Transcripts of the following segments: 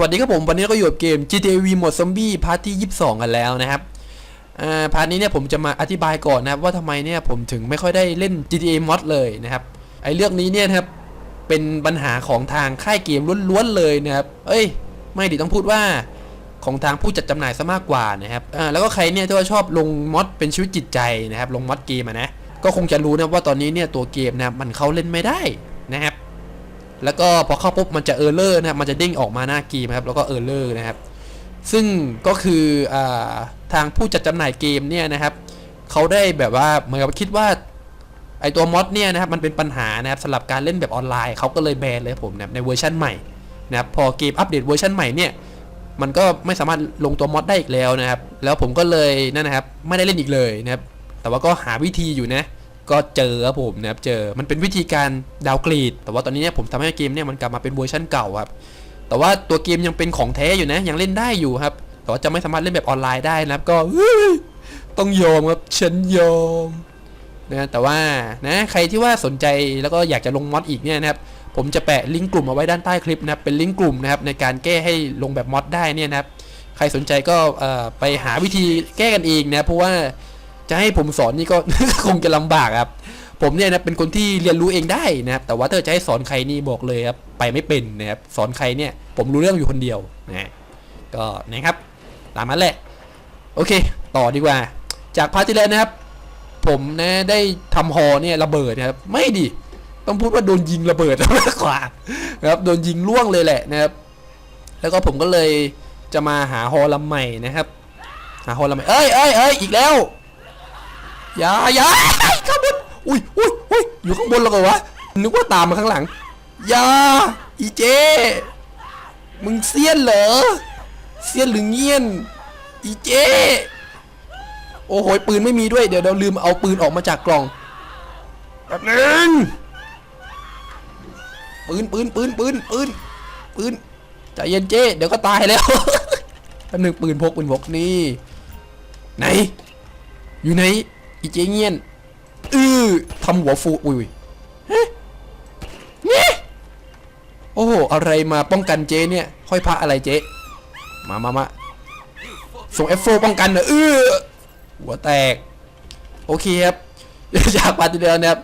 สวัสดีครับผม วันนี้ก็อยู่กับเกม GTA V หมดซอมบี้พาร์ทที่ 22 กันแล้วนะครับอ่าพาร์ทนี้เนี่ยผมจะมาอธิบายก่อนนะครับว่าทำไมเนี่ยผมถึงไม่ค่อยได้เล่น GTA Mod เลยนะครับไอ้เรื่องนี้เนี่ยครับเป็นปัญหาของทางค่ายเกมล้วนๆเลยนะครับเอ้ย ไม่ดิต้องพูดว่าของทางผู้จัดจำหน่ายซะมากกว่านะครับอ่าแล้วก็ใครเนี่ยที่ว่าชอบลงมอดเป็นชีวิตจิตใจนะครับลงมอดเกมะนะก็คงจะรู้นะว่าตอนนี้เนี่ยตัวเกมนะมันเข้าเล่นไม่ได้นะครับ แล้วก็พอเข้าปุ๊บมันจะเออร์เลอร์นะครับมันจะเด้งออกมาหน้าเกมครับแล้วก็เออร์เลอร์นะครับ ซึ่งก็คืออทางผู้จัดจำหน่ายเกมเนี่ยนะครับเขาได้แบบว่าเหมือนกับคิดว่าไอตัวมอดเนี่ยนะครับมันเป็นปัญหานะครับสำหรับการเล่นแบบออนไลน์เขาก็เลยแบนเลยผมนะในเวอร์ชันใหม่นะครับพอเกมอัปเดตเวอร์ชันใหม่เนี่ยมันก็ไม่สามารถลงตัวมอดได้อีกแล้วนะครับ แล้วผมก็เลยนั่นนะครับ ไม่ได้เล่นอีกเลยนะครับ แต่ว่าก็หาวิธีอยู่นะ ก็เจอครับผมนะครับเจอมันเป็นวิธีการดาวกรดแต่ว่าตอนนี้เนี่ยผมทำให้เกมเนี่ยมันกลับมาเป็นเวอร์ชันเก่าครับแต่ว่าตัวเกมยังเป็นของแท้อยู่นะยังเล่นได้อยู่ครับ แต่ว่าจะไม่สามารถเล่นแบบออนไลน์ได้นะครับก็ต้องยอมครับฉันยอมนะแต่ว่านะใครที่ว่าสนใจแล้วก็อยากจะลงมอดอีกเนี่ยนะครับผมจะแปะลิงก์กลุ่มเอาไว้ด้านใต้คลิปนะครับเป็นลิงก์กลุ่มนะครับในการแก้ให้ลงแบบมอดได้เนี่ยนะครับใครสนใจก็ไปหาวิธีแก้กันเองนะเพราะว่า จะให้ผมสอนนี่ก็ คงจะลำบากครับ ผมเนี่ยนะเป็นคนที่เรียนรู้เองได้นะครับ แต่ว่าถ้าจะให้สอนใครนี่บอกเลยครับไปไม่เป็นนะครับสอนใครเนี่ย ผมรู้เรื่องอยู่คนเดียวนะก็นะครับ ตามนั้นแหละ โอเค ต่อดีกว่า จากพาร์ทที่แล้วนะครับ ผมนะได้ทำฮอเนี่ยระเบิดนะครับ ไม่ดิต้องพูดว่าโดนยิงระเบิดมากกว่านะครับโดนยิงล่วงเลยแหละนะครับ แล้วก็ผมก็เลยจะมาหาฮอลำใหม่นะครับ หาฮอลำใหม่เอ้ยเอ้ยเอ้ยอีกแล้ว อย่าอย่าข้างบนอุ้ยอุ้ยอุ้ยอยู่ข้างบนแล้วก็วะนึกว่าตามมาข้างหลังอย่าอีเจ มึงเซียนเหรอเซียนหรือเงียนอีเจ โอ้โหปืนไม่มีด้วยเดี๋ยวเราลืมเอาปืนออกมาจากกล่องแป๊บนึงปืนปืนปืนปืนปืนปืนใจเย็นเจเดี๋ยวก็ตายแล้วแป๊บนึงปืนพกปืนพกนี่ไหนอยู่ไหน อีเจเงียนอือทำหัวฟูอุ้ยเนี่ยโอ้โหอะไรมาป้องกันเจเนี่ยห้อยพระอะไรเจมามามาส่งเอฟโฟป้องกันเหรอเออหัวแตก โอเคครับจากปาร์ตี้เดียวนะครับ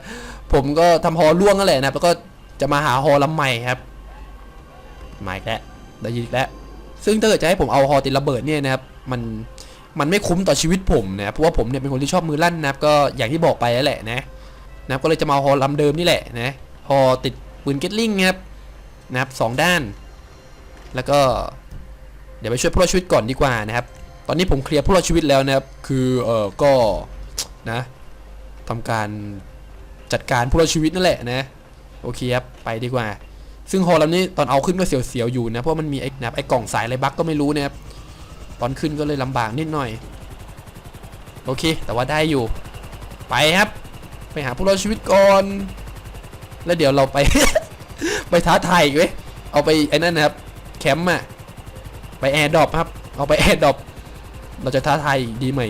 ผมก็ทำฮอล่วงนั่นแหละนะครับแล้วก็จะมาหาฮอลำใหม่ครับมาอีกแล้วได้ยินอีกแล้วซึ่งถ้าเกิดจะให้ผมเอาฮอติดระเบิดเนี่ยนะครับ มัน มันไม่คุ้มต่อชีวิตผมนะเพราะว่าผมเนี่ยเป็นคนที่ชอบมือลั่นนะครับก็อย่างที่บอกไปแล้วแหละนะนะครับก็เลยจะมาเอาฮอลำเดิมนี่แหละนะฮอติดปืนเกตลิงครับนะครับสองด้าน แล้วก็เดี๋ยวไปช่วยผู้รอดชีวิตก่อนดีกว่านะครับ ตอนนี้ผมเคลียร์ผู้รอดชีวิตแล้วนะครับ คือเออก็นะทำการจัดการผู้รอดชีวิตนั่นแหละนะโอเคครับไปดีกว่า ซึ่งฮอลำนี้ตอนเอาขึ้นก็เสียวๆอยู่นะเพราะมันมีไอ้นะไอ้กล่องสายอะไรบั๊กก็ไม่รู้นะครับ ตอนขึ้นก็เลยลำบากนิดหน่อย โอเค แต่ว่าได้อยู่ ไปครับ ไปหาผู้รอดชีวิตก่อน แล้วเดี๋ยวเราไป ไปท้าทายอีกเว้ยเอาไปไอ้นั่นนะครับ แคมป์อะไปแอร์ดรอปครับ เอาไปแอร์ดรอปเราจะท้าทายดีไหม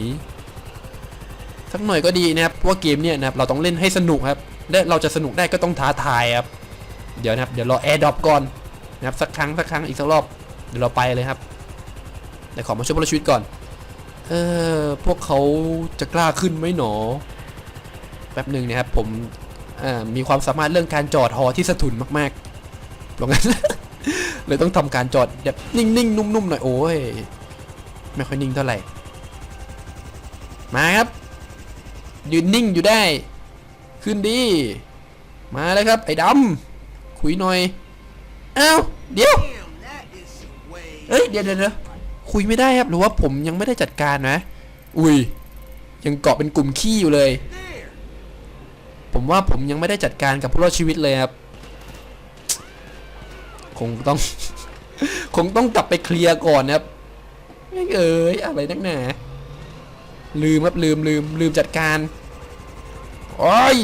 สักหน่อยก็ดีนะครับว่าเกมเนี่ยนะครับเราต้องเล่นให้สนุกครับ และเราจะสนุกได้ก็ต้องท้าทายครับ เดี๋ยวนะครับ เดี๋ยวรอแอร์ดรอปก่อนนะครับสักครั้งสักครั้งอีกสักรอบ เดี๋ยวเราไปเลยครับ เดี๋ยวขอมาช่วยพลชีวิตก่อน เออพวกเขาจะกล้าขึ้นไหมหนอ แป๊บหนึ่งนะครับ ผมอ่ามีความสามารถเรื่องการจอดฮอที่สะทุนมากๆเพราะงั้น เลยต้องทำการจอดแบบนิ่งๆ นุ่มๆหน่อยโอ้ย ไม่ค่อยนิ่งเท่าไหร่ มาครับ ยืนนิ่งอยู่ได้ ขึ้นดี มาเลยครับ ไอ้ดำคุยหน่อย อ้าว เดี๋ยว เอ้ย เดี๋ยวเดี๋ยว คุยไม่ได้ครับ หรือว่าผมยังไม่ได้จัดการนะ อุ้ย ยังเกาะเป็นกลุ่มขี้อยู่เลย ผมว่าผมยังไม่ได้จัดการกับผู้รอดชีวิตเลยครับ คงต้อง คงต้องกลับไปเคลียร์ก่อนนะครับไม่เอ้ยอะไรนักหนาลืมครับลืมลืมลืมจัดการโอ้ย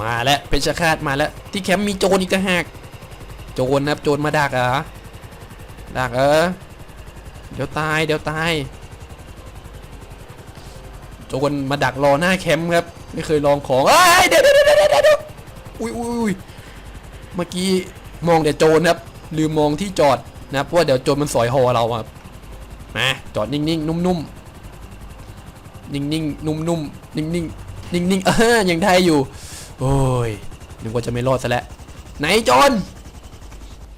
มาแล้วเป็นชาคาดมาแล้ว ที่แคมป์มีโจรอีกต่างหาก โจรนะครับโจรมาดักเหรอดักเออ เดี๋ยวตายเดี๋ยวตายโจรมาดักรอหน้าแคมป์ครับ ไม่เคยลองของเอ้ยเดี๋ยวเดี๋ยวเดี๋ยวเดี๋ยวเดี๋ยวอุ้ยอุ้ยอุ้ยเมื่อกี้มองแต่โจรครับลืมมองที่จอดนะเพราะว่าเดี๋ยวโจรมันสอยหอเราครับมาจอดนิ่งๆ นุ่มๆ นิ่งๆ นุ่มๆ นิ่งๆ นิ่งๆ เออยังได้อยู่ โอ้ยนึกว่าจะไม่รอดซะแล้วไหนโจร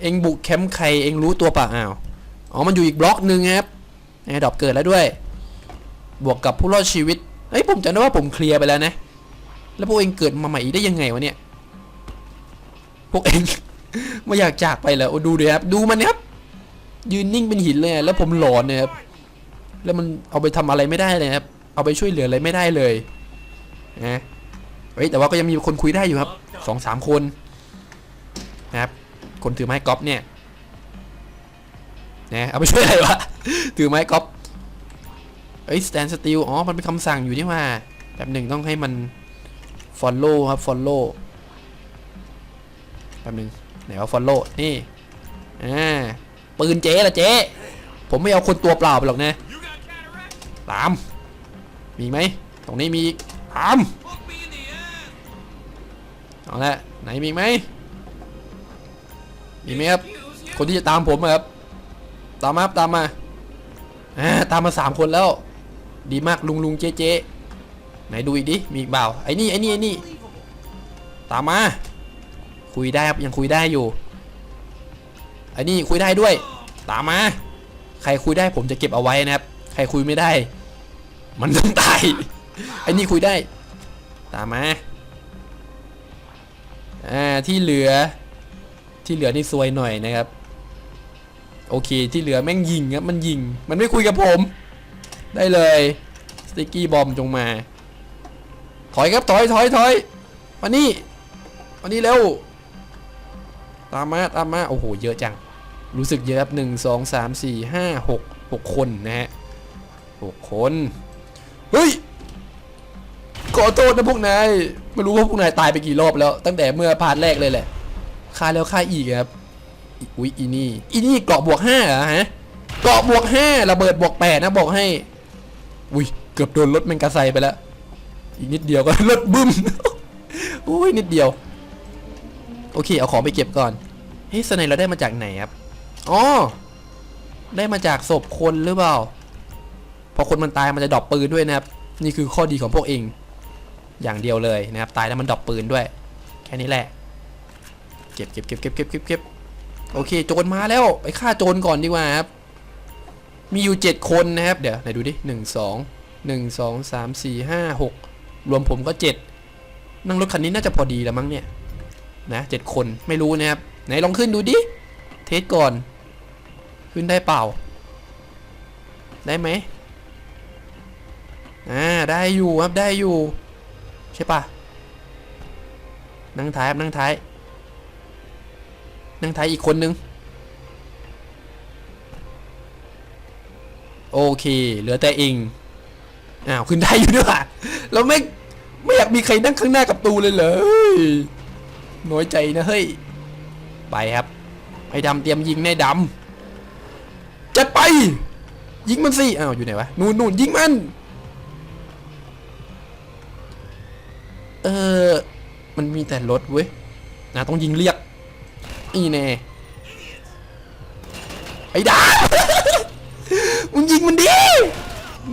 เองบุกแคมป์ใคร เองรู้ตัวปะอ้าว อ๋อ มันอยู่อีกบล็อกหนึ่งครับแอร์ดรอปเกิดแล้วด้วย บวกกับผู้รอดชีวิตเฮ้ยผมจำได้ว่าผมเคลียร์ไปแล้วนะ แล้วพวกเองเกิดมาใหม่อีกได้ยังไงวะเนี่ย พวกเอง ไม่อยากจากไปเหรอโอ้ดูดิครับ ดูมันนะครับ ยืนนิ่งเป็นหินเลย แล้วผมหลอนเนี่ยครับ แล้วมันเอาไปทำอะไรไม่ได้เลยครับ เอาไปช่วยเหลืออะไรไม่ได้เลยนะเฮ้ยแต่ว่าก็ยังมีคนคุยได้อยู่ครับสองสามคนนะครับ คนถือไม้กอล์ฟเนี่ย นะเอาไปช่วยอะไรวะถือไม้กอล์ฟเอ้ย stand still อ๋อ มันเป็นคำสั่งอยู่นี่ว่าแบบหนึ่งต้องให้มัน follow ครับ follow แป๊บหนึ่งไหนว่า follow นี่อ่าปืนเจ๊ละเจ๊ ผมไม่เอาคนตัวเปล่าไปหรอกนะตาม มีไหม ตรงนี้มีตาม เอาละไหนมีไหมมีไหมครับ คนที่จะตามผมครับ ตามมาตามมาอ่าตามมาสามคนแล้ว ดีมากลุงลุงเจ๊เจ๊ไหนดูอีกดิมีอีกเปล่าไอ้นี่ไอ้นี่ไอ้นี่ตามมา คุยได้ครับยังคุยได้อยู่ไอ้นี่คุยได้ด้วย ตามมา ใครคุยได้ผมจะเก็บเอาไว้นะครับ ใครคุยไม่ได้ มันต้องตายไอ้นี่คุยได้ ตามมาอ่าที่เหลือที่เหลือนี่ซวยหน่อยนะครับ โอเคที่เหลือแม่งยิงครับมันยิง มันไม่คุยกับผม ได้เลยสติกกี้บอมจงมา ถอยครับถอยถอยถอยมานี่มานี่เร็วตามมาตามมาโอ้โหเยอะจัง รู้สึกเยอะครับหนึ่งสองสามสี่ห้าหกหกคนนะฮะหกคนเฮ้ยขอโทษนะพวกนายไม่รู้ว่าพวกนายตายไปกี่รอบแล้ว ตั้งแต่เมื่อพาร์ทแรกเลยแหละฆ่าแล้วฆ่าอีกครับ อุ้ยอีนี่อีนี่เกาะบวกห้าเหรอฮะเกาะบวกห้าระเบิดบวกแปดนะบอกให้ อุ้ยเกือบโดนรถแมงกะไซไปแล้ว อีกนิดเดียวก็รถบึ้มอุ้ยนิดเดียว โอเค เอาของไปเก็บก่อนเฮ้ยสไนเราได้มาจากไหนครับอ๋อได้มาจากศพคนหรือเปล่า พอคนมันตายมันจะดรอปปืนด้วยนะครับ นี่คือข้อดีของพวกเองอย่างเดียวเลยนะครับ ตายแล้วมันดรอปปืนด้วย แค่นี้แหละ เก็บเก็บเก็บเก็บเก็บเก็บเก็บ โอเค โจรมาแล้วไปฆ่าโจรก่อนดีกว่าครับ มีอยู่เจ็ดคนนะครับ เดี๋ยวไหนดูดิหนึ่งสองหนึ่งสองสามสี่ห้าหกรวมผมก็เจ็ดนั่งรถคันนี้น่าจะพอดีแล้วมั้งเนี่ย นะเจ็ดคนไม่รู้นะครับ ไหนลองขึ้นดูดิ เทสก่อน ขึ้นได้เปล่า ได้ไหมอ่าได้อยู่ครับได้อยู่ ใช่ปะนั่งท้ายครับนั่งท้าย นั่งท้ายอีกคนนึง โอเค เหลือแต่เองอ้าว ขึ้นได้อยู่ด้วยว่ะเราไม่ไม่อยากมีใครนั่งข้างหน้ากับตูเลยเหรอเฮ้ยน้อยใจนะเฮ้ย ไปครับ ไอ้ดำเตรียมยิงแน่ดำจัดไป ยิงมันสิอ้าวอยู่ไหนวะ นู่นนู่นยิงมัน เออ มันมีแต่รถเว้ยนะต้องยิงเรียก อีแน่ไอ้ดามึงยิงมันดิ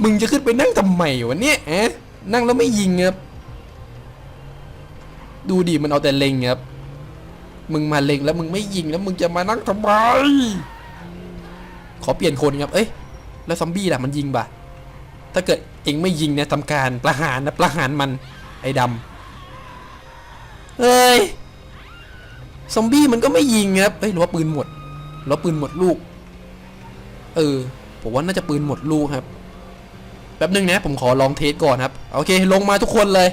มึงจะขึ้นไปนั่งทำไมวะเนี่ยแอะนั่งแล้วไม่ยิงครับ ดูดิมันเอาแต่เล็งครับ มึงมาเล็งแล้วมึงไม่ยิงแล้วมึงจะมานั่งทำไม ขอเปลี่ยนคนครับ เอ้ย แล้วซอมบี้ล่ะมันยิงปะถ้าเกิดเองไม่ยิงเนี่ยทำการประหารนะประหารมันไอ้ดำเฮ้ย ซอมบี้มันก็ไม่ยิงครับเอ้ยหรือว่าปืนหมดหรือว่าปืนหมดลูก เออ ผมว่าน่าจะปืนหมดลูกครับ แป๊บนึงนะ ผมขอลองเทสก่อนครับ โอเค ลงมาทุกคนเลย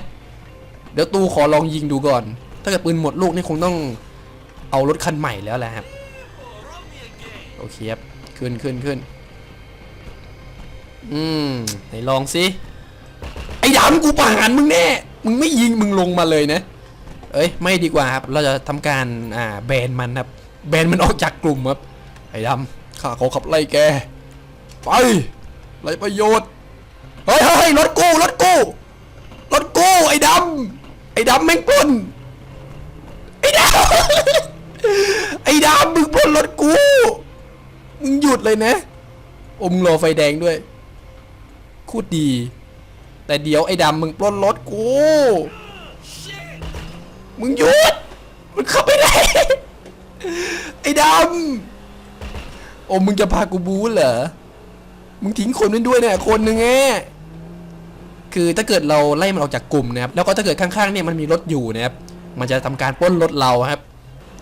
เดี๋ยวตูขอลองยิงดูก่อน ถ้าเกิดปืนหมดลูกนี่คงต้องเอารถคันใหม่แล้วแหละครับ โอเคครับ ขึ้นขึ้นขึ้น อืม ไหนลองสิ ไอ้ดำกูประหารมึงแน่ มึงไม่ยิงมึงลงมาเลยนะ เอ้ยไม่ดีกว่าครับเราจะทำการอ่าแบนมันครับแบนมันออกจากกลุ่มครับไอ้ดำข้าขอขับไล่แกไปไรประโยชน์เฮ้ยเฮ้ยรถกู้รถกู้รถกู้ไอ้ดำไอ้ดำแม่งปล้นไอ้ดำไอ้ดำมึงปล้นรถกูมึงหยุดเลยนะอมรอไฟแดงด้วยคตรดี แต่เดี๋ยวไอ้ดำมึงปล้นรถกู มึงหยุดมึงเข้าไปไหนไอ้ดำ โอ้มึงจะพากูบู๊เหรอ มึงทิ้งคนนั้นด้วยเนี่ยคนหนึ่งแงคือถ้าเกิดเราไล่มันออกจากกลุ่มนะครับ แล้วก็ถ้าเกิดข้างๆเนี่ยมันมีรถอยู่นะครับ มันจะทำการปล้นรถเราครับ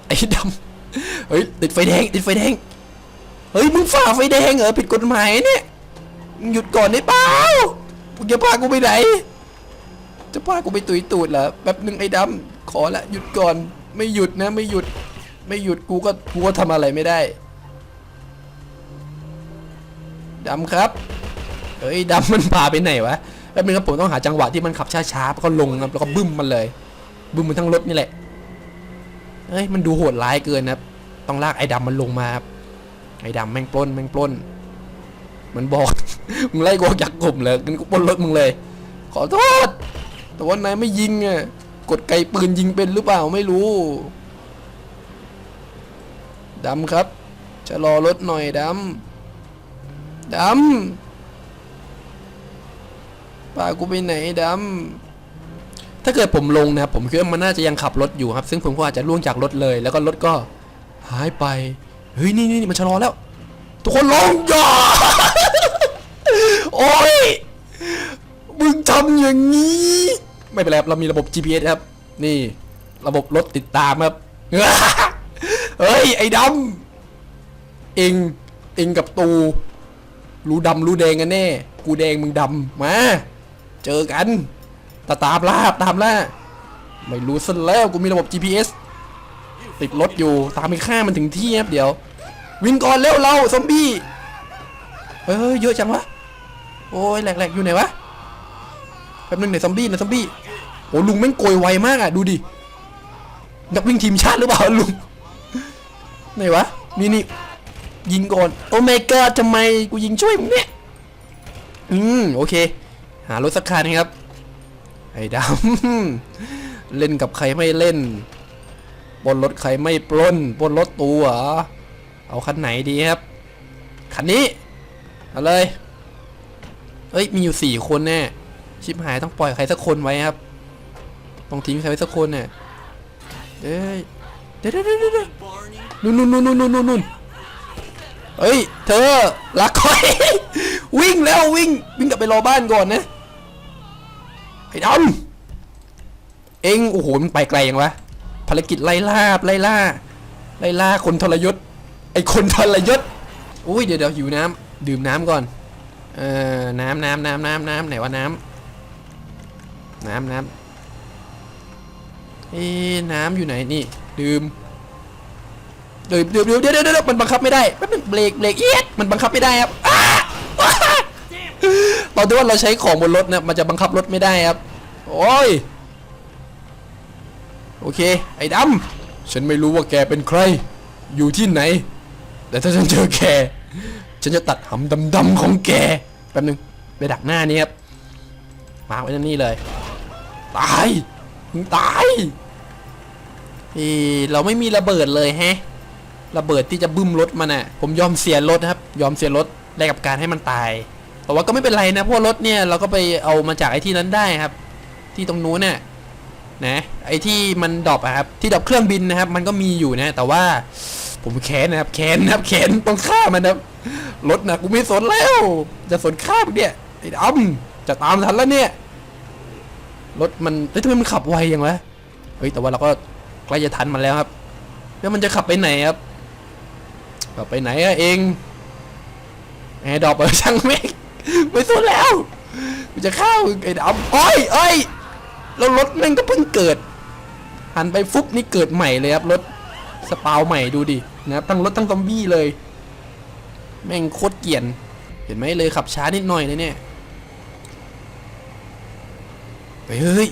ไอ้ดำ เฮ้ยติดไฟแดงติดไฟแดง เฮ้ยมึงฝ่าไฟแดงเหรอผิดกฎหมายเนี่ย มึงหยุดก่อนได้เปล่า มึงจะพากูไปไหน จะพากูไปตุยตูดเหรอแป๊บหนึ่งไอ้ดำ อละหยุดก่อนไม่หยุดนะไม่หยุดไม่หยุดกูก็กูก็ทำอะไรไม่ได้ดำครับเฮ้ยดำมันพาไปไหนวะแป๊บนึงครับผมต้องหาจังหวะที่มันขับช้าๆแล้วก็ลงครับแล้วก็บึ้มมันเลยบึ้มมันทั้งรถนี่แหละเฮ้ยมันดูโหดร้ายเกินนะต้องลากไอ้ดำมันลงมาครับไอ้ดำแม่งปล้นแม่งปล้น มันบอก มึงไล่กูออกจากกลุ่มเลยงั้นกูปล้นรถมึงเลย ขอโทษ แต่ว่านายไม่ยิงอะ กดไกปืนยิงเป็นหรือเปล่าไม่รู้ดำครับชะลอรถหน่อยดำดำพากูไปไหนดำถ้าเกิดผมลงนะครับผมคิดว่ามันน่าจะยังขับรถอยู่ครับ ซึ่งผมก็อาจจะล่วงจากรถเลย แล้วก็รถก็หายไปเฮ้ยนี่นี่นี่มันชะลอแล้ว ทุกคนลงอย่าโอ้ยมึงทำอย่างนี้ ไม่เป็นไรครับเรามีระบบ GPS ครับ นี่ระบบรถติดตามครับเฮ้ยไอ้ดำเองเองกับตู รู้ดำรู้แดงกันแน่ กูแดงมึงดำมา เจอกันตาตามล่าตามล่าไม่รู้ซะแล้วกูมีระบบ GPS ติดรถอยู่ตามไปฆ่ามันถึงที่ครับเดี๋ยว วิ่งก่อนเร็วเราซอมบี้เฮ้ยเยอะจังวะโอ้ยแหลกๆอยู่ไหนวะแป๊บนึงไหนซอมบี้ไหนซอมบี้ โอ้ลุงแม่งโกยไวมากอะดูดินักวิ่งทีมชาติหรือเปล่าลุงไหนวะนี่นี่ยิงก่อนโอ้ my god ทำไมกูยิงช่วยมึงเนี่ยอืมโอเค หารถสักคันครับไอ้ดำเล่นกับใครไม่เล่นปนรถใครไม่ปล้นปนรถตัวเอเอาคันไหนดีครับ คันนี้เอาเลยเอ้ยมีอยู่สี่คนแน่ชิบหายต้องปล่อยใครสักคนไว้ครับ ต้องทิ้งใครไว้สักคนเนี่ยเอ้ยเดี๋ยวเดี๋ยวเดี๋ยวเดี๋ยวนู่นนู่นนู่นนู่นนู่นนู่นเฮ้ย เธอลักคอย วิ่งแล้ววิ่ง วิ่งกลับไปรอบ้านก่อนนะไอ้ดำเอ็งโอ้โหมันไปไกลยังวะภารกิจไล่ล่าไล่ล่าไล่ล่าคนทรยศไอ้คนทรยศอุ้ยเดี๋ยวเดี๋ยวหิวน้ำดื่มน้ำก่อนเอ่อน้ำน้ำน้ำน้ำน้ำไหนวะน้ำน้ำน้ำ เอ๊ะน้ำอยู่ไหนนี่ดื่มดื่มดื่มดื่มเดี๋ยวเดี๋ยวเดี๋ยวมันบังคับไม่ได้แป๊บนึงเบรกเบรกเอียดมันบังคับไม่ได้ครับอ้าว้าตอนที่ว่าเราใช้ของบนรถเนี่ยมันจะบังคับรถไม่ได้ครับ โอ้ยโอเค ไอ้ดำฉันไม่รู้ว่าแกเป็นใคร อยู่ที่ไหน แต่ถ้าฉันเจอแก ฉันจะตัดหำดำๆของแกแป๊บนึงไปดักหน้านี้ครับมาไว้ที่นี่เลย ตายมึงตาย อ้เราไม่มีระเบิดเลยแฮะ ระเบิดที่จะบึ้มรถมันน่ะ ผมยอมเสียรถนะครับ ยอมเสียรถแลกกับการให้มันตาย แต่ว่าก็ไม่เป็นไรนะ เพราะว่ารถเนี่ยเราก็ไปเอามาจากไอ้ที่นั้นได้ครับ ที่ตรงนู้นน่ะนะ ไอ้ที่มันดรอปอะครับ ที่ดรอปเครื่องบินนะครับ มันก็มีอยู่นะ แต่ว่าผมแค้นนะครับ แค้นนะครับ แค้นต้องฆ่ามันนะครับรถนะกูไม่สนแล้ว จะสนฆ่ามเนี่ยไอ้ดำจะตามทันแล้วเนี่ย รถมันเฮ้ยทำไมมันขับไวอย่างวะ เฮ้ย แต่ว่าเราก็ ใกล้จะทันมันแล้วครับ แล้วมันจะขับไปไหนครับขับไปไหนอะเองแอร์ดรอปเออช่างไม่งไม่สนแล้วกูจะฆ่าไอ้ดำโอ้ยเอ้ยแล้วรถแม่งก็เพิ่งเกิด หันไปฟุบนี่เกิดใหม่เลยครับรถสปาวใหม่ดูดินะครับทั้งรถทั้งซอมบี้เลย แม่งโคตรเกรียน เห็นไหมเลยขับช้านิดหน่อยเลยเนี่ยไปเฮ้ย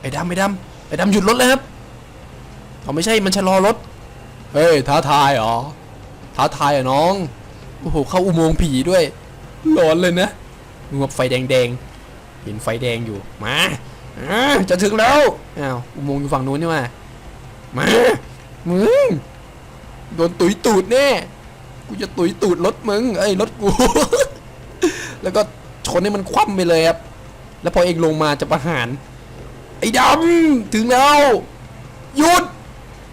ไอ้ดำไอ้ดำไอ้ดำหยุดรถเลยครับ เขาไม่ใช่มันชะลอรถ เฮ้ยท้าทายเหรอ ท้าทายเหรอน้อง โอ้โหเข้าอุโมงค์ผีด้วยร้อนเลยนะมึงว่าไฟแดงๆ เห็นไฟแดงอยู่ มาจะถึงแล้ว อ้าว อุโมงค์อยู่ฝั่งนู้นนี่ว่ามา มึง โดนตุยตูดแน่ กูจะตุยตูดรถมึงไอ้ยรถกู แล้วก็ชนให้มันคว่ำไปเลยครับ แล้วพอเองลงมาจะประหาร ไอ้ดำ ถึงแล้ว หยุด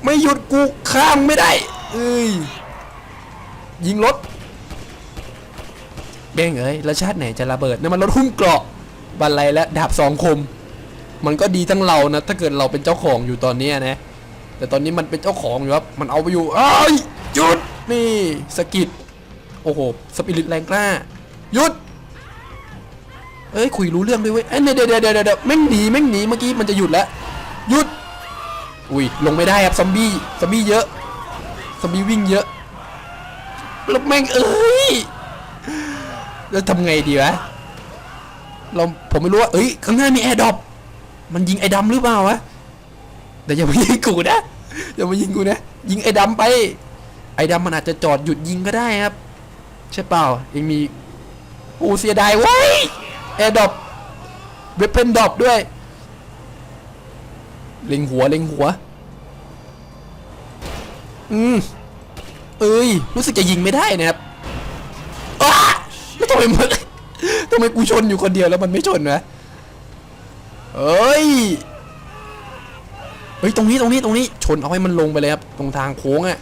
ไม่หยุดกูข้ามไม่ได้เอ้ยยิงรถเบ้งเอ้ยแล้วชาติไหนจะระเบิดนั่นมันรถหุ้มเกราะบันไลและดาบสองคม มันก็ดีทั้งเรานะ ถ้าเกิดเราเป็นเจ้าของอยู่ตอนนี้นะ แต่ตอนนี้มันเป็นเจ้าของอยู่ครับ มันเอาไปอยู่เอ้ยหยุดนี่สกิดโอ้โหสปิริตแรงกล้าหยุดเอ้ยคุยรู้เรื่องด้วยเว้ยเอ้ยเดดเดี๋ยวเดี๋ยวเดี๋ยวแม่งหนีแม่งหนีเมื่อกี้มันจะหยุดแล้วหยุด อุ้ยลงไม่ได้ครับซอมบี้ซอมบี้เยอะซอมบี้วิ่งเยอะแล้วแม่งเอ้ยแล้วทำไงดีวะเราผมไม่รู้ว่าเอ้ยข้างหน้ามีแอร์ดรอปมันยิงไอ้ดำหรือเปล่าวะแต่อย่ามายิงกูนะอย่ามายิงกูนะยิงไอ้ดำไป ไอ้ดำมันอาจจะจอดหยุดยิงก็ได้ครับ ใช่เปล่ายังมีโอ้เสียดายเว้ยแอร์ดรอปเวปเพนดรอปด้วย เล็งหัวเล็งหัว อืมเอ้ย รู้สึกจะยิงไม่ได้นะครับอ้าแล้วทำไมมันทำไมกูชนอยู่คนเดียวแล้วมันไม่ชนวะเอ้ย เฮ้ย ตรงนี้ ตรงนี้ ตรงนี้ ชนเอาให้มันลงไปเลยครับ ตรงทางโค้งอะ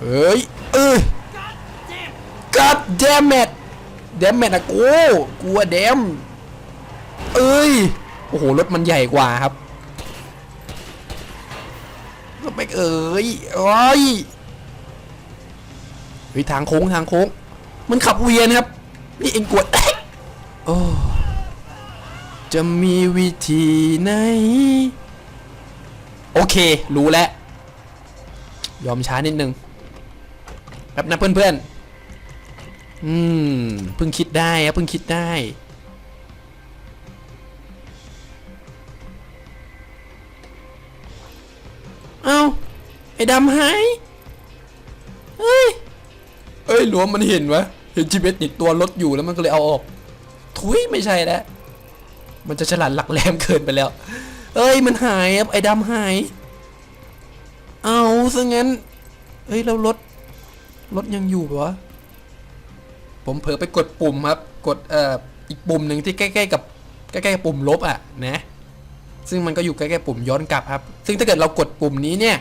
เฮ้ย เอ้ย God damn it damn it อะกู กูอะ damn เอ้ย โอ้โห รถมันใหญ่กว่าครับรถแบกเอ้ยโอ้ยเฮ้ยทางโค้งทางโค้ง มันขับเวียนครับ นี่เองกวดโอ้จะมีวิธีไหน โอเค รู้แล้ว ยอมช้านิดนึงแป๊บนะเพื่อนๆ อืม เพิ่งคิดได้ครับเพิ่งคิดได้ เอาไอ้ดำหายเฮ้ยเอ้ยหลวมมันเห็นวะเห็นจีเบสติดตัวรถอยู่แล้วมันก็เลยเอาออก ทุยไม่ใช่แล้วมันจะฉลาดหลักแหลมเกินไปแล้ว เอ้ยมันหายครับไอ้ดำหาย เอาซะงั้นเฮ้ยแล้วรถรถยังอยู่ปะวะผมเผลอไปกดปุ่มครับ กดเอ่ออีกปุ่มหนึ่งที่ใกล้ๆกับใกล้ๆปุ่มลบอะนะ ซึ่งมันก็อยู่ใกล้ๆปุ่มย้อนกลับครับ ซึ่งถ้าเกิดเรากดปุ่มนี้เนี่ย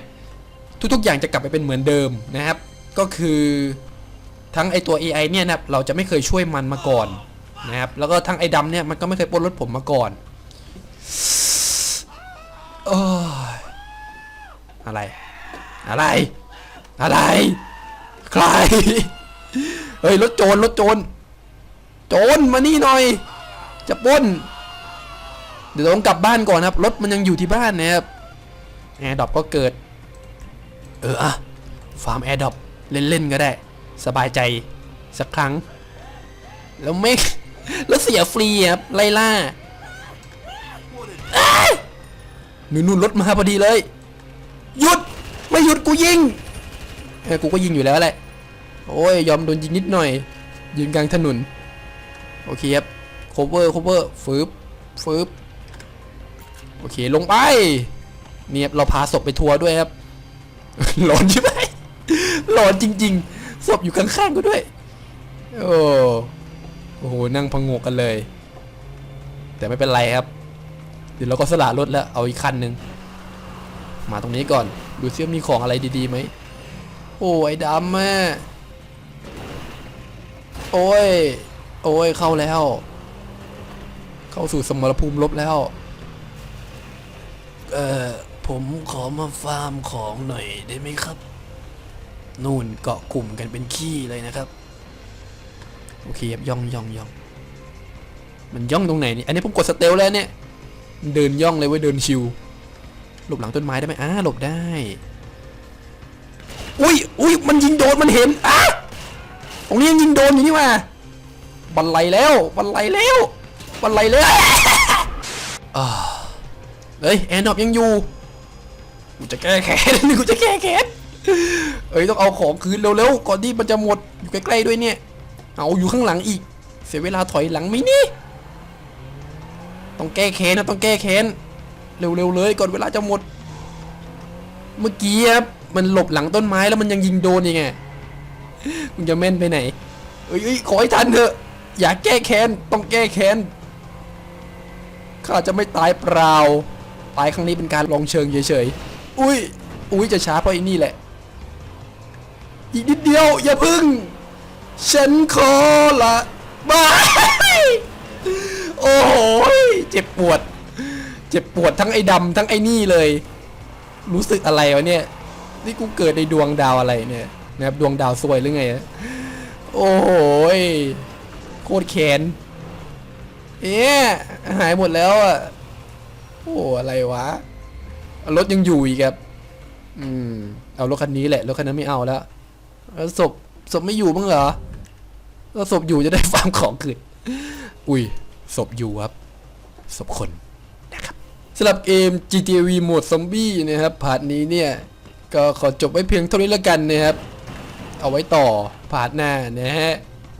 ทุกๆอย่างจะกลับไปเป็นเหมือนเดิมนะครับ ก็คือทั้งไอตัว AI เนี่ยนะครับเราจะไม่เคยช่วยมันมาก่อนนะครับ แล้วก็ทั้งไอ้ดำเนี่ยมันก็ไม่เคยปล้นรถผมมาก่อนโอ้ยอะไร อะไร อะไร ใคร เฮ้ยรถโจรรถโจร โจรมานี่หน่อย จะป้น เดี๋ยวต้องกลับบ้านก่อนครับ รถมันยังอยู่ที่บ้านนะครับแอร์ดอปก็เกิด เอออะฟาร์มแอร์ดอปเล่นๆก็ได้ สบายใจสักครั้ง แล้วไม่แล้วเสียฟรีครับไล่ล่าอ้ายนู่นนู่นรถมาพอดีเลย หยุด ไม่หยุดกูยิงเออกูก็ยิงอยู่แล้วแหละโอ้ยยอมโดนยิงนิดหน่อย ยืนกลางถนน โอเคครับ cover cover ฟืบฟืบ โอเคลงไปเนี่ยเราพาศพไปทัวร์ด้วยครับหลอนใช่ไหมหลอนจริง ๆศพอยู่ข้างๆก็ด้วยโอ้โอ้โหนั่งพังงกกันเลย แต่ไม่เป็นไรครับ เดี๋ยวเราก็สละรถแล้วเอาอีกคันหนึ่งมาตรงนี้ก่อน ดูซิว่ามีของอะไรดีๆไหมโอ้ยไอ้ดำแม่โอ้ย โอ้ยเข้าแล้ว เข้าสู่สมรภูมิลบแล้ว เอ่อ ผมขอมาฟาร์มของหน่อยได้ไหมครับ นู่นเกาะกลุ่มกันเป็นขี้เลยนะครับ โอเคครับย่องย่องย่อง มันย่องตรงไหนนี่ อันนี้ผมกดสเตลแล้วเนี่ย เดินย่องเลยเว้ยเดินชิว หลบหลังต้นไม้ได้ไหมอ่าหลบได้ อุ้ยอุ้ยมันยิงโดนมันเห็นอะตรงนี้ยังยิงโดนอยู่นี่ว่าบันไลแล้ว บันไลแล้ว บันไลแล้วอ่า เฮ้ยแอนดอบยังอยู่ กูจะแก้แค้น กูจะแก้แค้นเอ้ยต้องเอาของคืนเร็วๆก่อนที่มันจะหมดอยู่ใกล้ๆด้วยเนี่ย เอาอยู่ข้างหลังอีก เสียเวลาถอยหลังไหมนี่ ต้องแก้แค้นนะต้องแก้แค้น เร็วๆเลยก่อนเวลาจะหมด เมื่อกี้ครับมันหลบหลังต้นไม้แล้วมันยังยิงโดนยังไงมึงจะแม่นไปไหนเอ้ยเอ้ยขอให้ทันเถอะอย่าแก้แค้นต้องแก้แค้นข้าจะไม่ตายเปล่า ตายครั้งนี้เป็นการลองเชิงเฉยๆ อุ้ย อุ้ยจะช้าเพราะไอ้นี่แหละ อีกนิดเดียว อย่าพึ่ง ฉันขอละบายโอ้โห เจ็บปวด เจ็บปวดทั้งไอ้ดำทั้งไอ้นี่เลย รู้สึกอะไรวะเนี่ย นี่กูเกิดในดวงดาวอะไรเนี่ยนะครับดวงดาวสวยหรือไง โอ้โห โคตรแค้นเอ๊ะหายหมดแล้วอะ โอ้อะไรวะ รถยังอยู่อีกครับ อืม เอารถคันนี้แหละ รถคันนั้นไม่เอาแล้วศพศพไม่อยู่บ้างเหรอแล้วศพอยู่จะได้ฟาร์มของคืน อุ้ย ศพอยู่ครับ ศพคนนะครับสำหรับเกม G T V โหมดซอมบี้นะครับพาร์ทนี้เนี่ย ก็ขอจบไว้เพียงเท่านี้แล้วกันนะครับ เอาไว้ต่อพาร์ทหน้านะฮะ